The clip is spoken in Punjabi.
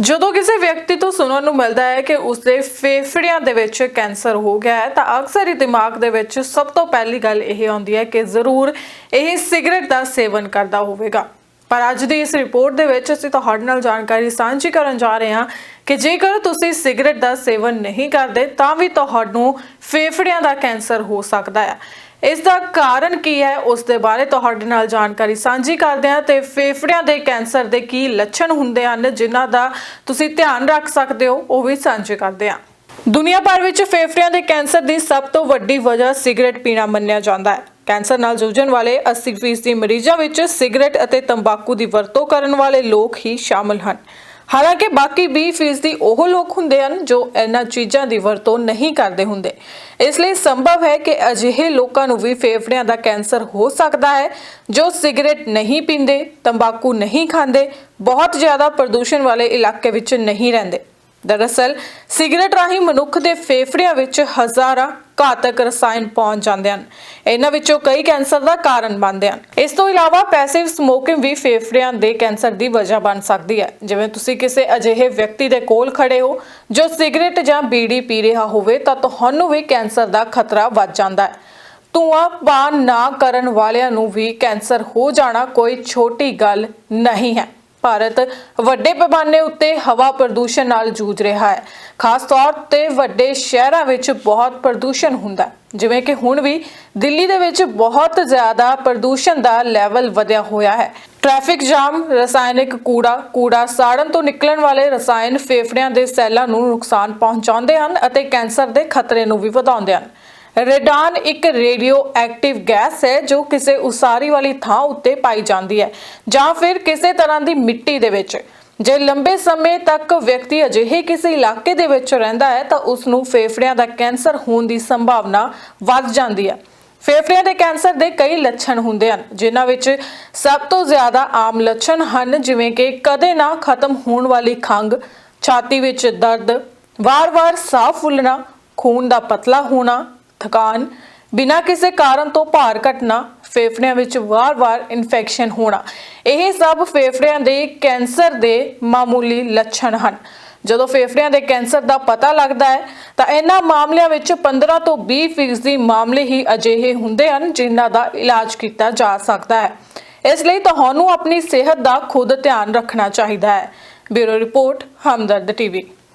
ਜਦੋਂ ਕਿਸੇ ਵਿਅਕਤੀ ਤੋਂ ਸੁਣਨ ਨੂੰ ਮਿਲਦਾ ਹੈ ਕਿ ਉਸਦੇ ਫੇਫੜਿਆਂ ਦੇ ਵਿੱਚ ਕੈਂਸਰ ਹੋ ਗਿਆ ਹੈ, ਤਾਂ ਅਕਸਰ ਹੀ ਦਿਮਾਗ ਦੇ ਵਿੱਚ ਸਭ ਤੋਂ ਪਹਿਲੀ ਗੱਲ ਇਹ ਆਉਂਦੀ ਹੈ ਕਿ ਜ਼ਰੂਰ ਇਹ ਸਿਗਰਟ ਦਾ ਸੇਵਨ ਕਰਦਾ ਹੋਵੇਗਾ। ਪਰ ਅੱਜ ਦੀ ਇਸ ਰਿਪੋਰਟ ਦੇ ਵਿੱਚ ਅਸੀਂ ਤੁਹਾਡੇ ਨਾਲ ਜਾਣਕਾਰੀ ਸਾਂਝੀ ਕਰਨ ਜਾ ਰਹੇ ਹਾਂ ਕਿ ਜੇਕਰ ਤੁਸੀਂ ਸਿਗਰਟ ਦਾ ਸੇਵਨ ਨਹੀਂ ਕਰਦੇ, ਤਾਂ ਵੀ ਤੁਹਾਨੂੰ ਫੇਫੜਿਆਂ ਦਾ ਕੈਂਸਰ ਹੋ ਸਕਦਾ ਹੈ। ਇਸ ਦਾ ਕਾਰਨ ਕੀ ਹੈ? ਉਸ ਦੇ ਬਾਰੇ ਤੁਹਾਡੇ ਨਾਲ ਜਾਣਕਾਰੀ ਸਾਂਝੀ ਕਰਦੇ ਹਾਂ ਤੇ ਫੇਫੜਿਆਂ ਦੇ ਕੈਂਸਰ ਦੇ ਕੀ ਲੱਛਣ ਹੁੰਦੇ ਹਨ, ਜਿਨ੍ਹਾਂ ਦਾ ਤੁਸੀਂ ਧਿਆਨ ਰੱਖ ਸਕਦੇ ਹੋ, ਉਹ ਵੀ ਸਾਂਝੇ ਕਰਦੇ ਹਾਂ। ਦੁਨੀਆ ਭਰ ਵਿੱਚ ਫੇਫੜਿਆਂ ਦੇ ਕੈਂਸਰ ਦੀ ਸਭ ਤੋਂ ਵੱਡੀ ਵਜ੍ਹਾ ਸਿਗਰਟ ਪੀਣਾ ਮੰਨਿਆ ਜਾਂਦਾ ਹੈ। ਕੈਂਸਰ ਨਾਲ ਜੂਝਣ ਵਾਲੇ 80% ਮਰੀਜ਼ਾਂ ਵਿੱਚ ਸਿਗਰਟ ਅਤੇ ਤੰਬਾਕੂ ਦੀ ਵਰਤੋਂ ਕਰਨ ਵਾਲੇ ਲੋਕ ਹੀ ਸ਼ਾਮਲ ਹਨ। ਹਾਲਾਂਕਿ ਬਾਕੀ 20% ਉਹ ਲੋਕ ਹੁੰਦੇ ਹਨ ਜੋ ਇਹਨਾਂ ਚੀਜ਼ਾਂ ਦੀ ਵਰਤੋਂ ਨਹੀਂ ਕਰਦੇ ਹੁੰਦੇ। ਇਸ ਲਈ ਸੰਭਵ ਹੈ ਕਿ ਅਜਿਹੇ ਲੋਕਾਂ ਨੂੰ ਵੀ ਫੇਫੜਿਆਂ ਦਾ ਕੈਂਸਰ ਹੋ ਸਕਦਾ ਹੈ, ਜੋ ਸਿਗਰਟ ਨਹੀਂ ਪੀਂਦੇ, ਤੰਬਾਕੂ ਨਹੀਂ ਖਾਂਦੇ, ਬਹੁਤ ਜ਼ਿਆਦਾ ਪ੍ਰਦੂਸ਼ਣ ਵਾਲੇ ਇਲਾਕੇ ਵਿੱਚ ਨਹੀਂ ਰਹਿੰਦੇ। ਦਰਅਸਲ, ਸਿਗਰਟ ਰਾਹੀਂ ਮਨੁੱਖ ਦੇ ਫੇਫੜਿਆਂ ਵਿੱਚ ਹਜ਼ਾਰਾਂ ਘਾਤਕ ਰਸਾਇਣ ਪਹੁੰਚ ਜਾਂਦੇ ਹਨ। ਇਹਨਾਂ ਵਿੱਚੋਂ ਕਈ ਕੈਂਸਰ ਦਾ ਕਾਰਨ ਬਣਦੇ ਹਨ। ਇਸ ਤੋਂ ਇਲਾਵਾ ਪੈਸਿਵ ਸਮੋਕਿੰਗ ਵੀ ਫੇਫੜਿਆਂ ਦੇ ਕੈਂਸਰ ਦੀ ਵਜ੍ਹਾ ਬਣ ਸਕਦੀ ਹੈ। ਜਿਵੇਂ ਤੁਸੀਂ ਕਿਸੇ ਅਜਿਹੇ ਵਿਅਕਤੀ ਦੇ ਕੋਲ ਖੜੇ ਹੋ, ਜੋ ਸਿਗਰਟ ਜਾਂ ਬੀੜੀ ਪੀ ਰਿਹਾ ਹੋਵੇ, ਤਾਂ ਤੁਹਾਨੂੰ ਵੀ ਕੈਂਸਰ ਦਾ ਖਤਰਾ ਵੱਧ ਜਾਂਦਾ ਹੈ। ਧੂਆਂ ਪਾਨ ਨਾ ਕਰਨ ਵਾਲਿਆਂ ਨੂੰ ਵੀ ਕੈਂਸਰ ਹੋ ਜਾਣਾ ਕੋਈ ਛੋਟੀ ਗੱਲ ਨਹੀਂ ਹੈ। ਭਾਰਤ ਵੱਡੇ ਪੈਮਾਨੇ ਉੱਤੇ ਹਵਾ ਪ੍ਰਦੂਸ਼ਣ ਨਾਲ ਜੂਝ ਰਿਹਾ ਹੈ। ਖਾਸ ਤੌਰ ਤੇ ਵੱਡੇ ਸ਼ਹਿਰਾਂ ਵਿੱਚ ਬਹੁਤ ਪ੍ਰਦੂਸ਼ਣ ਹੁੰਦਾ ਹੈ। ਜਿਵੇਂ ਕਿ ਹੁਣ ਵੀ ਦਿੱਲੀ ਦੇ ਵਿੱਚ ਬਹੁਤ ਜ਼ਿਆਦਾ ਪ੍ਰਦੂਸ਼ਣ ਦਾ ਲੈਵਲ ਵਧਿਆ ਹੋਇਆ ਹੈ। ਟ੍ਰੈਫਿਕ ਜਾਮ, ਰਸਾਇਣਿਕ ਕੂੜਾ ਕੂੜਾ ਸਾੜਨ ਤੋਂ ਨਿਕਲਣ ਵਾਲੇ ਰਸਾਇਣ ਫੇਫੜਿਆਂ ਦੇ ਸੈੱਲਾਂ ਨੂੰ ਨੁਕਸਾਨ ਪਹੁੰਚਾਉਂਦੇ ਹਨ ਅਤੇ ਕੈਂਸਰ ਦੇ ਖਤਰੇ ਨੂੰ ਵੀ ਵਧਾਉਂਦੇ ਹਨ। ਰੇਡਾਨ ਇੱਕ ਰੇਡੀਓ ਐਕਟਿਵ ਗੈਸ ਹੈ ਜੋ ਕਿਸੇ ਉਸਾਰੀ ਵਾਲੀ ਥਾਂ ਉੱਤੇ ਪਾਈ ਜਾਂਦੀ ਹੈ ਜਾਂ ਫਿਰ ਕਿਸੇ ਤਰ੍ਹਾਂ ਦੀ ਮਿੱਟੀ ਦੇ ਵਿੱਚ। ਜੇ ਲੰਬੇ ਸਮੇਂ ਤੱਕ ਵਿਅਕਤੀ ਅਜਿਹੇ ਕਿਸੇ ਇਲਾਕੇ ਦੇ ਵਿੱਚ ਰਹਿੰਦਾ ਹੈ ਤਾਂ ਉਸ ਨੂੰ ਫੇਫੜਿਆਂ ਦਾ ਕੈਂਸਰ ਹੋਣ ਦੀ ਸੰਭਾਵਨਾ ਵੱਧ ਜਾਂਦੀ ਹੈ। ਫੇਫੜਿਆਂ ਦੇ ਕੈਂਸਰ ਦੇ ਕਈ ਲੱਛਣ ਹੁੰਦੇ ਹਨ, ਜਿਨ੍ਹਾਂ ਵਿੱਚ ਸਭ ਤੋਂ ਜ਼ਿਆਦਾ ਆਮ ਲੱਛਣ ਹਨ, ਜਿਵੇਂ ਕਿ ਕਦੇ ਨਾ ਖਤਮ ਹੋਣ ਵਾਲੀ ਖੰਘ, ਛਾਤੀ ਵਿੱਚ ਦਰਦ, ਵਾਰ-ਵਾਰ ਸਾਹ ਫੁੱਲਣਾ, ਖੂਨ ਦਾ ਪਤਲਾ ਹੋਣਾ ਥਕਾਨ, ਬਿਨਾਂ ਕਿਸੇ ਕਾਰਨ ਤੋਂ ਭਾਰ ਘਟਣਾ, ਫੇਫੜਿਆਂ ਵਿੱਚ ਵਾਰ-ਵਾਰ ਇਨਫੈਕਸ਼ਨ ਹੋਣਾ। ਇਹ ਸਭ ਫੇਫੜਿਆਂ ਦੇ ਕੈਂਸਰ ਦੇ ਮਾਮੂਲੀ ਲੱਛਣ ਹਨ। ਜਦੋਂ ਫੇਫੜਿਆਂ ਦੇ ਕੈਂਸਰ ਦਾ ਪਤਾ ਲੱਗਦਾ ਹੈ, ਤਾਂ ਇਹਨਾਂ ਮਾਮਲਿਆਂ ਵਿੱਚ 15 ਤੋਂ 20 ਫੀਸਦੀ ਮਾਮਲੇ ਹੀ ਅਜਿਹੇ ਹੁੰਦੇ ਹਨ, ਜਿਨ੍ਹਾਂ ਦਾ ਇਲਾਜ ਕੀਤਾ ਜਾ ਸਕਦਾ ਹੈ। ਇਸ ਲਈ ਤੁਹਾਨੂੰ ਆਪਣੀ ਸਿਹਤ ਦਾ ਖੁਦ ਧਿਆਨ ਰੱਖਣਾ ਚਾਹੀਦਾ ਹੈ। Bureau report, Hamdard TV.